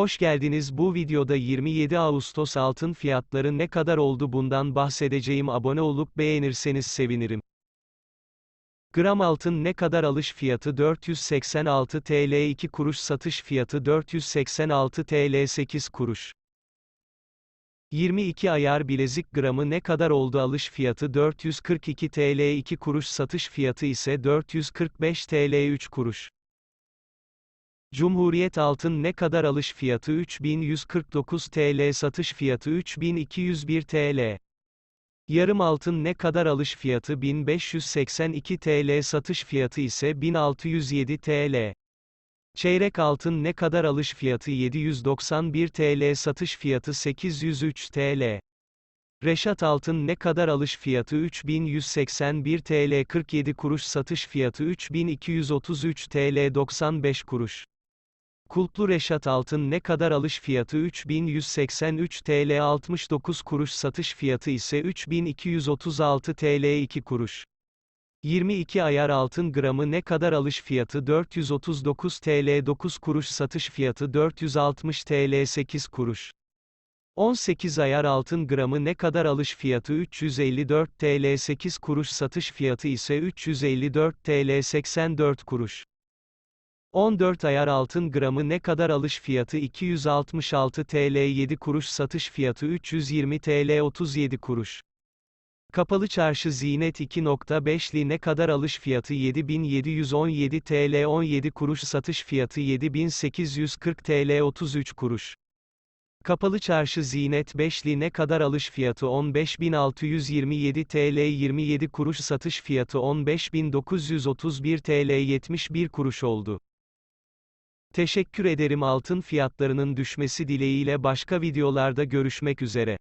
Hoş geldiniz bu videoda 27 Ağustos altın fiyatları ne kadar oldu bundan bahsedeceğim abone olup beğenirseniz sevinirim. Gram altın ne kadar alış fiyatı 486 TL 2 kuruş satış fiyatı 486 TL 8 kuruş. 22 ayar bilezik gramı ne kadar oldu alış fiyatı 442 TL 2 kuruş satış fiyatı ise 445 TL 3 kuruş. Cumhuriyet altın ne kadar alış fiyatı 3149 TL satış fiyatı 3201 TL. Yarım altın ne kadar alış fiyatı 1582 TL satış fiyatı ise 1607 TL. Çeyrek altın ne kadar alış fiyatı 791 TL satış fiyatı 803 TL. Reşat altın ne kadar alış fiyatı 3181 TL 47 kuruş satış fiyatı 3233 TL 95 kuruş. Kulplu Reşat altın ne kadar alış fiyatı 3183 TL 69 kuruş satış fiyatı ise 3236 TL 2 kuruş. 22 ayar altın gramı ne kadar alış fiyatı 439 TL 9 kuruş satış fiyatı 460 TL 8 kuruş. 18 ayar altın gramı ne kadar alış fiyatı 354 TL 8 kuruş satış fiyatı ise 354 TL 84 kuruş. 14 ayar altın gramı ne kadar alış fiyatı 266 TL 7 kuruş satış fiyatı 320 TL 37 kuruş. Kapalı çarşı Zinet 2.5'li ne kadar alış fiyatı 7717 TL 17 kuruş satış fiyatı 7840 TL 33 kuruş. Kapalı çarşı Zinet 5'li ne kadar alış fiyatı 15627 TL 27 kuruş satış fiyatı 15931 TL 71 kuruş oldu. Teşekkür ederim altın fiyatlarının düşmesi dileğiyle başka videolarda görüşmek üzere.